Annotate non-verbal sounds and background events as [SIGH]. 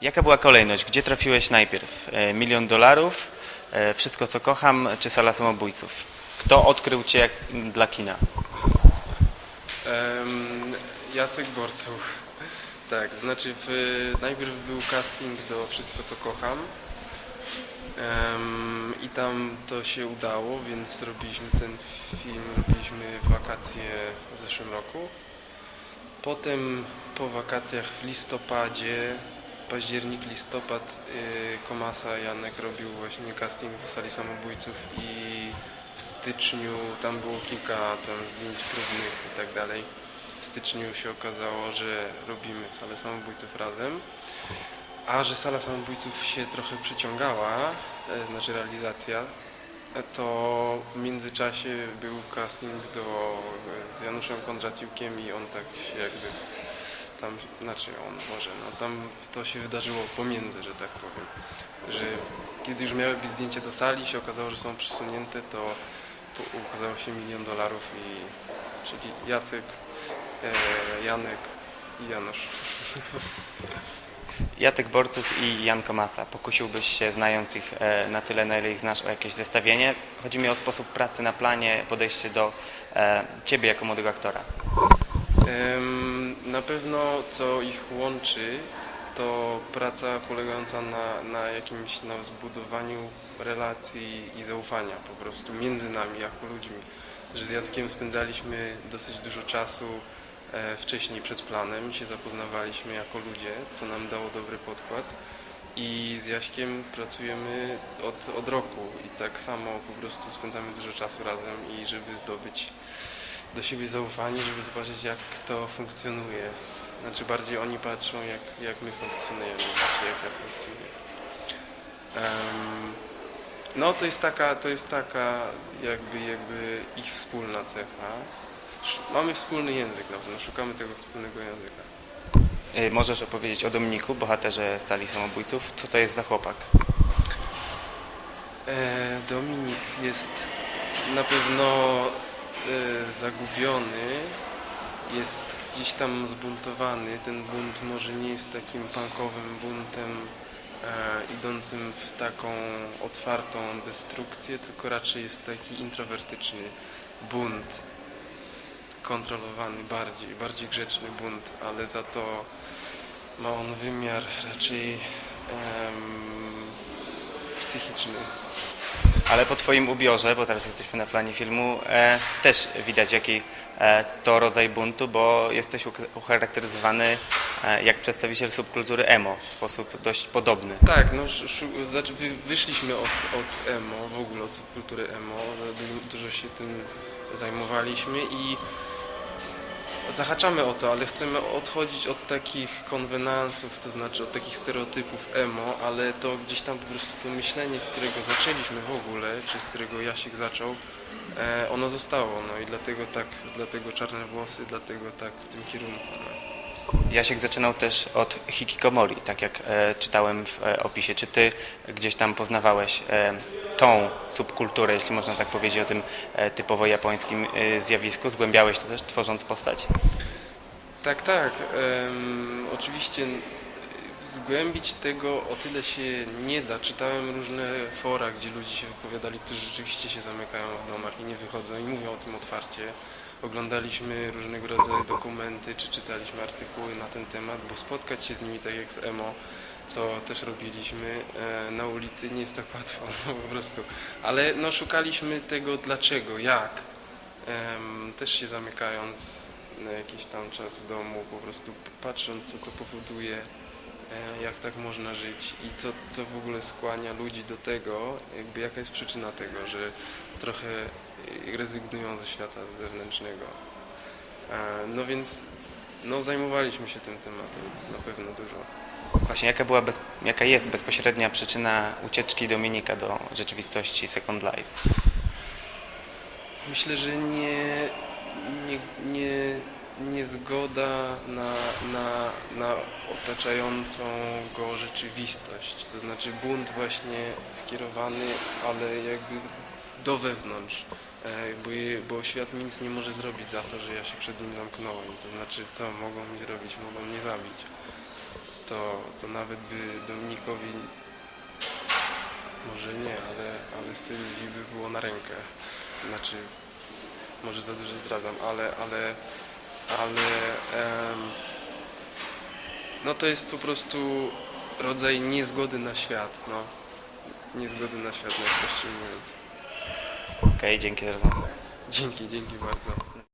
Jaka była kolejność? Gdzie trafiłeś najpierw? E, Milion dolarów, e, Wszystko co kocham, czy Sala Samobójców? Kto odkrył Cię dla kina? Em, Jacek Borcoł. Tak, znaczy w, najpierw był casting do Wszystko co kocham Em, i tam to się udało, więc robiliśmy ten film, robiliśmy wakacje w zeszłym roku. Potem po wakacjach w listopadzie, październik, listopad, y, Komasa Janek robił właśnie casting do Sali Samobójców i w styczniu tam było kilka tam zdjęć próbnych i tak dalej. W styczniu się okazało, że robimy Salę Samobójców razem, a że Sala Samobójców się trochę przyciągała, e, znaczy realizacja, to w międzyczasie był casting do, e, z Januszem Kondratiukiem i on tak się jakby tam, znaczy on może, no tam to się wydarzyło pomiędzy, że tak powiem, że kiedy już miały być zdjęcia do sali, się okazało, że są przesunięte, to ukazało się milion dolarów i czyli Jacek, e, Janek i Janusz. [LAUGHS] Jacek Borców i Jan Komasa. Pokusiłbyś się, znając ich e, na tyle, na ile ich znasz, o jakieś zestawienie? Chodzi mi o sposób pracy na planie, podejście do e, Ciebie jako młodego aktora. Na pewno co ich łączy, to praca polegająca na, na jakimś na zbudowaniu relacji i zaufania po prostu między nami jako ludźmi. Że z Jackiem spędzaliśmy dosyć dużo czasu e, wcześniej przed planem, się zapoznawaliśmy jako ludzie, co nam dało dobry podkład. I z Jaśkiem pracujemy od, od roku i tak samo po prostu spędzamy dużo czasu razem i żeby zdobyć do siebie zaufanie, żeby zobaczyć jak to funkcjonuje. Znaczy bardziej oni patrzą jak, jak my funkcjonujemy, jak ja funkcjonuję. Em, no to jest taka, to jest taka jakby, jakby ich wspólna cecha. Mamy wspólny język na pewno, szukamy tego wspólnego języka. E, Możesz opowiedzieć o Dominiku, bohaterze Sali Samobójców. Co to jest za chłopak? E, Dominik jest na pewno zagubiony, jest gdzieś tam zbuntowany. Ten bunt może nie jest takim punkowym buntem e, idącym w taką otwartą destrukcję, tylko raczej jest taki introwertyczny bunt, kontrolowany bardziej, bardziej grzeczny bunt, ale za to ma on wymiar raczej em, psychiczny. Ale po Twoim ubiorze, bo teraz jesteśmy na planie filmu, e, też widać jaki e, to rodzaj buntu, bo jesteś ucharakteryzowany e, jak przedstawiciel subkultury emo w sposób dość podobny. Tak, no znaczy wy, wyszliśmy od, od emo, w ogóle od subkultury emo, dużo się tym zajmowaliśmy i zahaczamy o to, ale chcemy odchodzić od takich konwenansów, to znaczy od takich stereotypów emo, ale to gdzieś tam po prostu to myślenie, z którego zaczęliśmy w ogóle, czy z którego Jasiek zaczął, e, ono zostało, no i dlatego tak, dlatego czarne włosy, dlatego tak w tym kierunku. No. Jasiek zaczynał też od hikikomori, tak jak e, czytałem w e, opisie. Czy Ty gdzieś tam poznawałeś e, tą subkulturę, jeśli można tak powiedzieć, o tym e, typowo japońskim e, zjawisku? Zgłębiałeś to też tworząc postać? Tak, tak. Em, oczywiście zgłębić tego o tyle się nie da. Czytałem różne fora, gdzie ludzie się wypowiadali, którzy rzeczywiście się zamykają w domach i nie wychodzą i mówią o tym otwarcie. Oglądaliśmy różnego rodzaju dokumenty, czy czytaliśmy artykuły na ten temat, bo spotkać się z nimi tak jak z emo, co też robiliśmy e, na ulicy nie jest tak [LAUGHS] łatwo po prostu. Ale no szukaliśmy tego dlaczego, jak. Też się zamykając na jakiś tam czas w domu, po prostu patrząc, co to powoduje, e, jak tak można żyć i co, co w ogóle skłania ludzi do tego, jakby jaka jest przyczyna tego, że trochę rezygnują ze świata zewnętrznego. E, No więc no, zajmowaliśmy się tym tematem na pewno dużo. Właśnie jaka, była bez, jaka jest bezpośrednia przyczyna ucieczki Dominika do rzeczywistości Second Life? Myślę, że nie, nie, nie, nie zgoda na, na, na otaczającą go rzeczywistość. To znaczy bunt właśnie skierowany, ale jakby do wewnątrz. E, Bo, bo świat mi nic nie może zrobić za to, że ja się przed nim zamknąłem. To znaczy co, mogą mi zrobić? Mogą mnie zabić. To, to nawet by Dominikowi, może nie, ale, ale Sylwii by było na rękę. Znaczy, może za dużo zdradzam, ale, ale, ale em, no to jest po prostu rodzaj niezgody na świat, no. Niezgody na świat najprościej mówiąc. Okej, dzięki za rozmowę. Dzięki, dzięki bardzo.